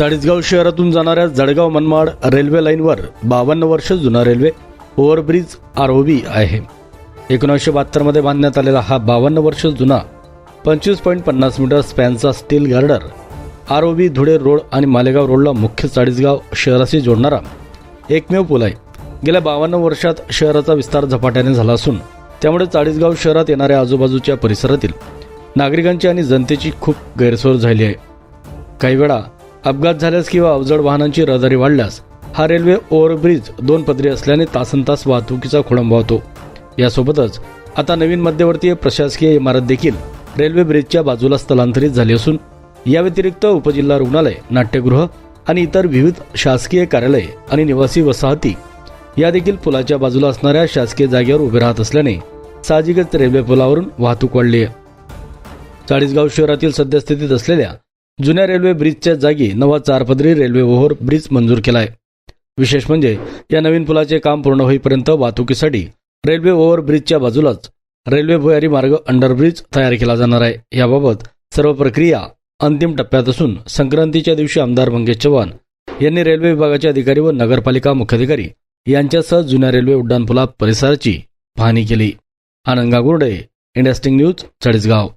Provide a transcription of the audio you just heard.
चाळीसगाव शहरातून जाणाऱ्या जळगाव मनमाड रेल्वे लाईनवर बावन्न वर्ष जुना रेल्वे ओव्हरब्रिज बी आहे. एकोणीसशे बहात्तरमध्ये बांधण्यात आलेला हा बावन्न वर्ष जुना पंचवीस पॉईंट पन्नास metre स्पॅनचा steel girder R ROB Dhule road आणि मालेगाव रोडला मुख्य चाळीसगाव शहराशी जोडणारा एकमेव पूल आहे. गेल्या बावन्न वर्षात शहराचा विस्तार झपाट्याने झाला असून त्यामुळे चाळीसगाव शहरात येणाऱ्या आजूबाजूच्या परिसरातील नागरिकांची आणि जनतेची खूप गैरसोय झाली आहे. काही वेळा अपघात झाल्यास किंवा अवजड वाहनांची रहदारी वाढल्यास हा रेल्वे ओव्हरब्रिज दोन पदरी असल्याने तासन तास वाहतुकीचा खोळंबा होतो. यासोबतच आता नवीन मध्यवर्तीय प्रशासकीय इमारत देखील रेल्वे ब्रिजच्या बाजूला स्थलांतरित झाली असून या व्यतिरिक्त उपजिल्हा रुग्णालय नाट्यगृह आणि इतर विविध शासकीय कार्यालये आणि निवासी वसाहती या देखील पुलाच्या बाजूला असणाऱ्या शासकीय जागेवर उभे राहत असल्याने साहजिकच रेल्वे पुलावरून वाहतूक वाढली आहे. चाळीसगाव शहरातील सद्यस्थितीत असलेल्या जुन्या रेल्वे ब्रिजच्या जागी नवा चारपदरी रेल्वे ओव्हर ब्रिज मंजूर केला आहे विशेष म्हणजे या नवीन पुलाचे काम पूर्ण होईपर्यंत वाहतुकीसाठी रेल्वे ओव्हर ब्रिजच्या बाजूलाच रेल्वे भुयारी मार्ग अंडरब्रिज तयार केला जाणार आहे. याबाबत सर्व प्रक्रिया अंतिम टप्प्यात असून संक्रांतीच्या दिवशी आमदार मंगेश चव्हाण यांनी रेल्वे विभागाचे अधिकारी व नगरपालिका मुख्याधिकारी यांच्यासह जुन्या रेल्वे उड्डाणपुला परिसराची पाहणी केली. आनंद गागुर्डे इंडस्टिंग न्यूज चाळीसगाव.